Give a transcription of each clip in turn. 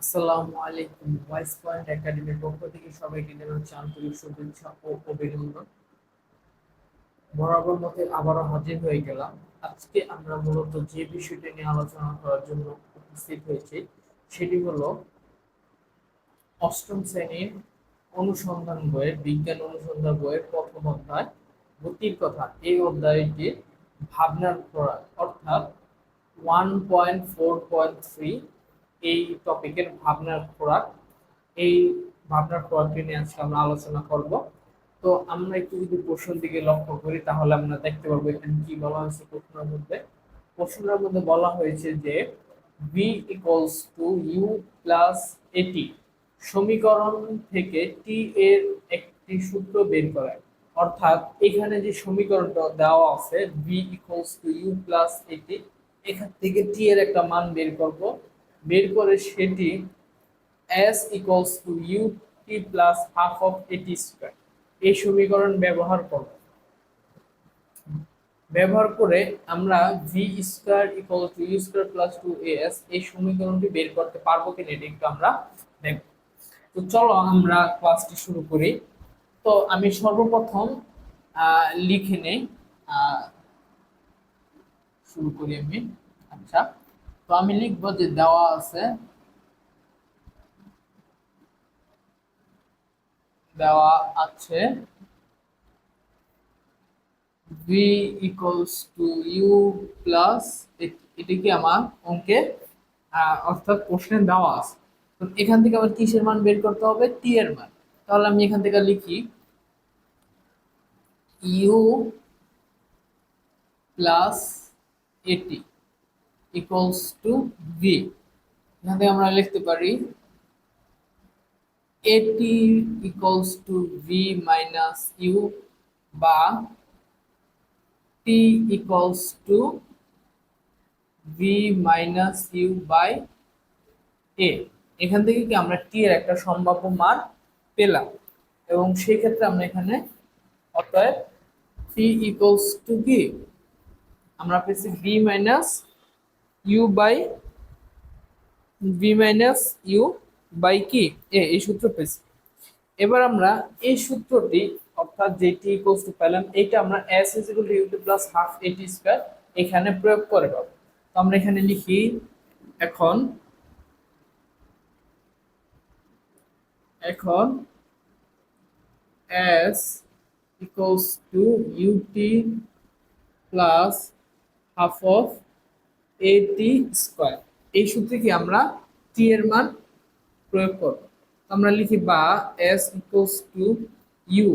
আসসালামু আলাইকুম। Voice point একাডেমির পক্ষ থেকে সবাইকে জানাচ্ছি আন্তরিক শুভেচ্ছা ও অভিনন্দন। বরাবর মতে আবারও হাজির হয়ে গেলাম। আজকে আমরা মূলত যে বিষয়টি নিয়ে আলোচনা করার জন্য উপস্থিত হয়েছি, সেটি হলো অষ্টম শ্রেণির অনুসন্ধান বইয়ের, বিজ্ঞান অনুসন্ধান বইয়ের প্রথম অধ্যায়, গতির কথা। এই অধ্যায়টির ভাবনার খোরাক, অর্থাৎ one point four point three এই টপিকের ভাবনার খোরাক, এই ভাবনার খোরাকটি নিয়ে আজকে আমরা আলোচনা করব। তো আমরা একটু যদি প্রশ্ন দিকে লক্ষ্য করি, তাহলে আমরা দেখতে পারব এখানে কি বলা হয়েছে প্রশ্নের মধ্যে। প্রশ্নের মধ্যে বলা হয়েছে যে V equals to U plus at সমীকরণ থেকে টি এর একটি সূত্র বের করা অর্থাৎ এখানে যে সমীকরণটা দেওয়া আছে V equals to U plus at এখান থেকে টি এর একটা মান বের করব। বের করে সেটি S equals to U T plus half of at square এই সমীকরণ ব্যবহার করব ব্যবহার করে আমরা V square equal to U square plus two S এই সমীকরণটি বের করতে পারব কিনা এটা একটু আমরা দেখব। তো চলো আমরা ক্লাসটি শুরু করি। তো আমি সর্বপ্রথম লিখে নেই। শুরু করি আমি। আচ্ছা। তো আমি লিখব যে দেওয়া আছে। দেওয়া আছে। v equals to U plus এটা কি আমার অঙ্কে অর্থাৎ প্রশ্নে দেওয়া আছে। তো এখান থেকে আবার কিসের মান বের করতে হবে? টি এর মান। তাহলে আমি এখান থেকে লিখি U plus at equals to V এখান থেকে আমরা লিখতে পারি at equals to V minus U বা T equals to V minus U by A এখান থেকে কি আমরা টি এর একটা সম্ভাব্য মান পেলাম এবং সেই ক্ষেত্রে আমরা এখানে অতএব টি ইকুয়ালস টু কি আমরা পেয়েছি v minus u by v minus u by কি এ, এই সূত্র পেয়েছি। এবার আমরা এই সূত্রটি, অর্থাৎ যেটি ইকুয়ালস টু পেলাম এটা আমরা s is equal to u to plus half a t square এখানে প্রয়োগ করে পাবো। তো আমরা এখানে লিখি, এখন এখন s equals to u t plus half of a t square এই সূত্রে কি আমরা টি এর মান প্রয়োগ করব? আমরা লিখি বা s equals to u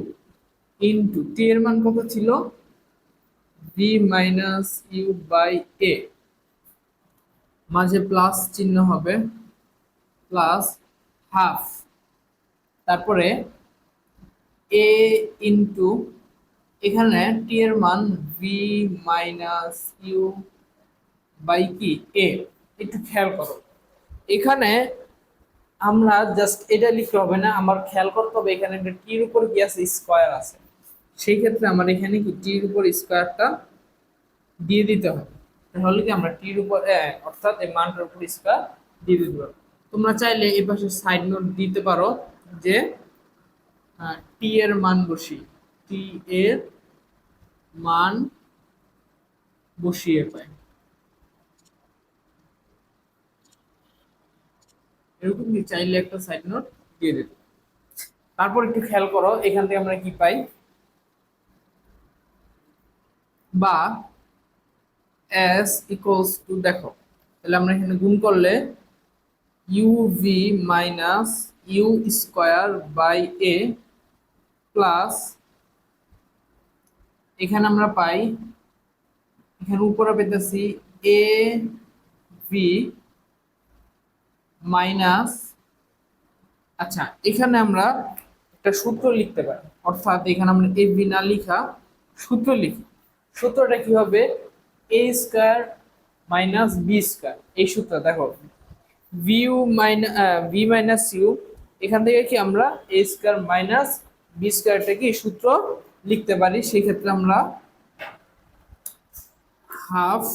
into t এর মান কত ছিল? V minus u by a মাঝে প্লাস চিহ্ন হবে। প্লাস হাফ তারপরে এ ইনটু এখানে টি এর মান ভি মাইনাস ইউ বাই কি? এ একটু খেয়াল করো। এখানে আমরা জাস্ট এটা লিখতে হবে না, আমার খেয়াল করতে হবে এখানে একটা টির উপর কি আছে? স্কোয়ার আছে। সেই ক্ষেত্রে আমার এখানে কি টির উপর স্কোয়ারটা দিয়ে দিতে হবে। তাহলে কি আমরা টির উপর অর্থাৎ এই মানটার উপর স্কোয়ার দিয়ে দিতে পারব। তোমরা চাইলে এই পাশে সাইড নোট দিতে পারো যে টি এর মান বসি টি এর মান বসিয়ে পাই। এরকম কি চাইলে একটা সাইড নোট দিয়ে দিতে। তারপর একটু খেয়াল করো, এখান থেকে আমরা কি পাই? বা এস ইকুয়ালস টু দেখো, তাহলে আমরা এখানে গুণ করলে u v minus u square by a plus এখানে আমরা পাই, এখানে উপরে পেতেছি এ ভি মাইনাস আচ্ছা এখানে আমরা একটা সূত্র লিখতে পারি। অর্থাৎ এখানে আমরা এ, বি না লিখা সূত্র লিখি। সূত্রটা কি হবে? A square minus b square. এই সূত্র, দেখো v u minus v minus u এখান থেকে কি আমরা এ স্কোয়ার মাইনাস বি স্কোয়ারটা কি সূত্র লিখতে পারি? সেই ক্ষেত্রে আমরা হাফ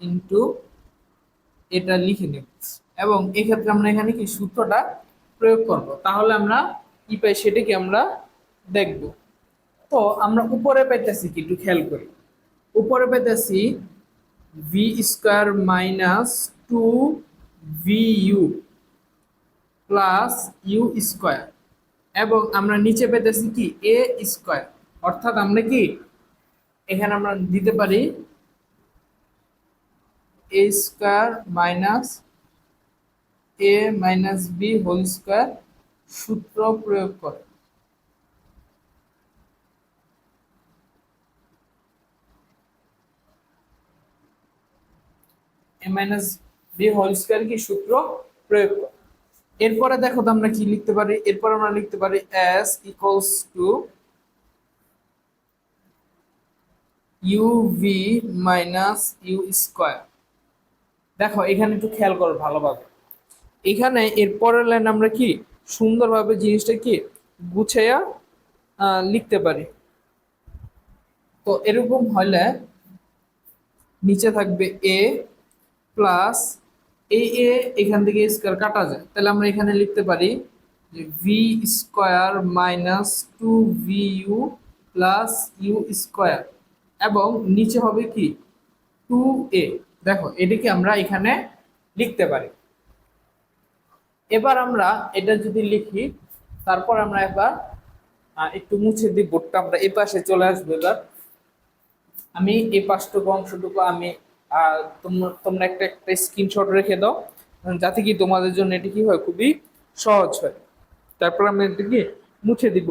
ইন্টু এটা লিখে নেব। এবং এক্ষেত্রে আমরা এখানে কি সূত্রটা প্রয়োগ করব। তাহলে আমরা কি পাই সেটাকে আমরা দেখব। তো আমরা উপরে পাইতেছি কি একটু খেয়াল করি। উপরে পাইতেছি v square minus two v u plus u square এবং আমরা নিচে পেতেছি কি এ স্কোয়ার অর্থাৎ আমরা কি এখানে আমরা দিতে পারি a square minus a minus b whole square সূত্র প্রয়োগ করে। A minus b whole square কি সূত্র প্রয়োগ করে। এরপরে দেখো তো আমরা কি লিখতে পারি? এরপর আমরা লিখতে পারি s equals to u v minus u square দেখো, এখানে একটু খেয়াল করো ভালোভাবে। এখানে এর পরের লাইন আমরা কি? সুন্দরভাবে জিনিসটা কি? গুছাইয়া লিখতে পারি। তো এরকম হলে নিচে থাকবে এ প্লাস এই এ এখান থেকে স্কোয়ার কাটা যায়। তাহলে আমরা এখানে লিখতে পারি যে v square minus two v u plus u square. এবং নিচে হবে কি? Two a. দেখো, এটাকে আমরা এখানে লিখতে পারি। এবার আমরা এটা যদি লিখি, তারপর আমরা এবার একটু মুছে দিই বোর্ডটা, আমরা এই পাশে চলে আসব এবার। আমি এই পাঁচটুকু অংশটুকু আমি তোমরা একটা একটা স্ক্রিনশট রেখে দাও, যাতে কি তোমাদের জন্য এটি কি হয়, খুবই সহজ হয়। তারপর আমি এটিকে মুছে দিব।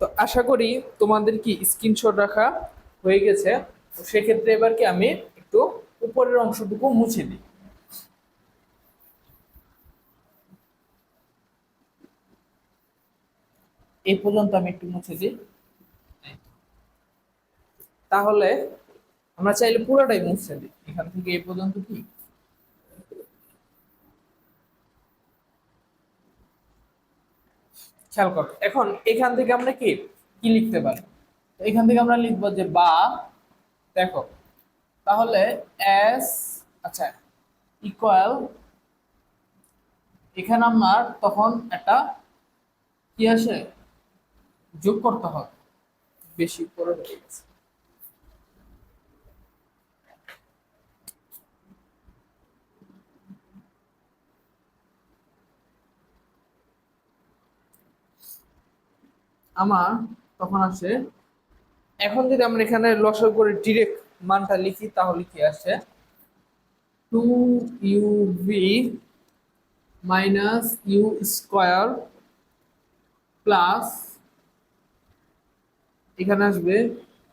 তো আশা করি তোমাদের কি স্ক্রিনশট রাখা হয়ে গেছে? তো সেক্ষেত্রে এবার কি আমি একটু উপরের অংশটুকু মুছে দিই। এই পর্যন্ত আমি একটু মুছে দিই। তাহলে আমরা চাইলে পুরোটাই মুছে দিই। এখান থেকে এই পর্যন্ত কি? খেয়াল করো। এখন এখান থেকে আমরা কি? কি লিখতে পারি? এখান থেকে আমরা লিখব যে বা দেখো, তাহলে এস আচ্ছা ইকুয়াল এখানে আমার তখন একটা কি আসে? যোগ করতে হবে। বেশি করে হয়ে গেছে। আমার তখন আসে এখন যদি আমরা এখানে লসক করে ডিরেক্ট মানটা লিখি, তাহলে কি আসে? Two u v minus u square plus এখানে আসবে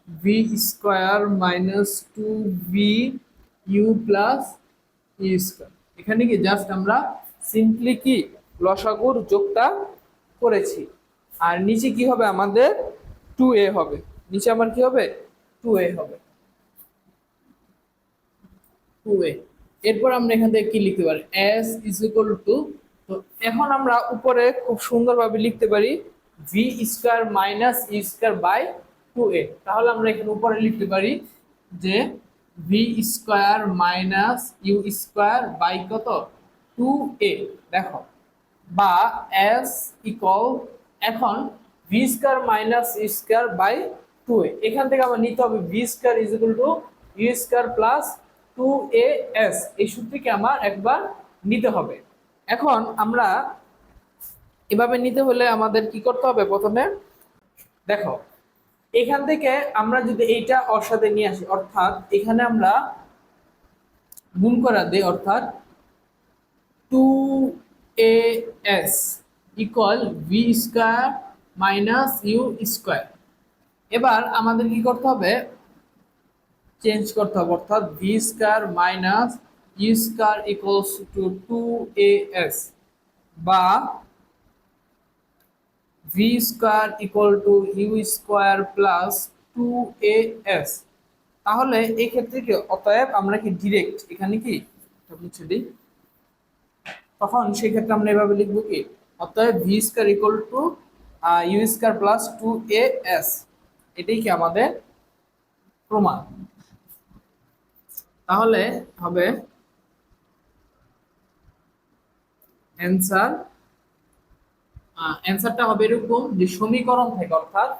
v square minus two v u plus u square এখানে কি জাস্ট আমরা সিম্পলি কি লসাগুর যোগটা করেছি। আর নিচে কি হবে আমাদের টু এ হবে। নিচে আমার কি হবে? টু এ হবে। টু এ এরপর আমরা এখান থেকে কি লিখতে পারি? এস ইজ ইকুয়াল টু তো এখন আমরা উপরে খুব সুন্দরভাবে লিখতে পারি v square minus e square by two a তাহলে আমরা এখানে উপরে লিখতে পারি যে v square minus u square by কত? টু এ দেখো, বা এস ইকুয়াল এখন v square minus e square by two a এখান থেকে আমার নিতে হবে v square is equal to u square plus two a s এই সূত্রটিকে আমার একবার নিতে হবে। এখন আমরা এভাবে নিতে হলে আমাদের কি করতে হবে প্রথমে? দেখো, এখান থেকে আমরা যদি এইটা ওর সাথে নিয়ে আসি, অর্থাৎ এখানে আমরা গুণ করা দিই, অর্থাৎ two a s equal v square minus u square এবার আমাদের কি করতে হবে? চেঞ্জ করতে হবে, অর্থাৎ v square minus u square equals to two a s বা v square equal to u square plus two a s তাহলে এই ক্ষেত্রে কি, অতএব আমরা কি ডিরেক্ট এখানে কি? মুছে দিই। তখন সেক্ষেত্রে আমরা এভাবে লিখব কি? অতএব v square equal to u square plus two a s এটাই কি আমাদের প্রমাণ? তাহলে হবে অ্যান্সার অ্যান্সারটা হবে এরকম যে সমীকরণ থেকে, অর্থাৎ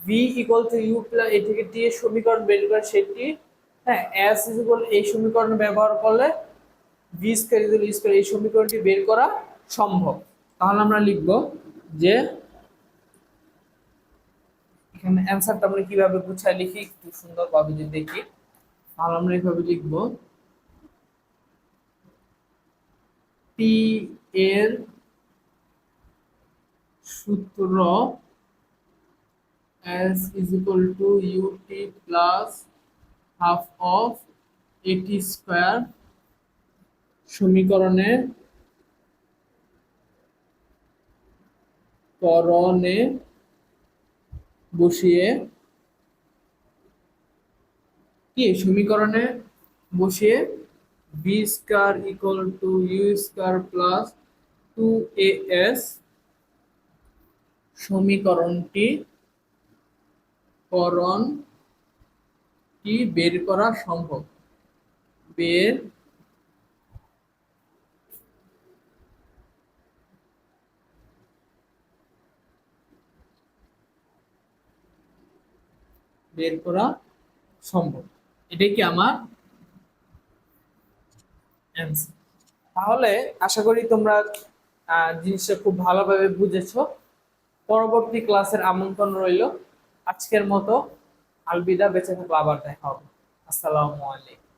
v equal to u plus a থেকে টি এর সমীকরণ বের করে সেটি হ্যাঁ এস ইকুয়াল এই সমীকরণ ব্যবহার করলে ভি স্কয়ার ইকুয়াল এই সমীকরণটি বের করা সম্ভব। তাহলে আমরা লিখব যে এখানে অ্যান্সারটা আমরা কীভাবে গুছায় লিখি একটু সুন্দরভাবে যদি দেখি। তাহলে আমরা এইভাবে লিখব। টি এর সূত্র s is equal to ut plus half of at square সমীকরণে করণে বসিয়ে কি? সমীকরণে বসিয়ে b square equal to u square plus two a s সমীকরণটি করণটি বের করা সম্ভব? বের বের করা সম্ভব? এটাই কি আমার তাহলে আশা করি তোমরা জিনিসটা খুব ভালোভাবে বুঝেছ। পরবর্তী ক্লাসের আমন্ত্রণ রইল। আজকের মতো আলবিদা, বেঁচে থাকলে আবার দেখা হবে। আসসালামু আলাইকুম।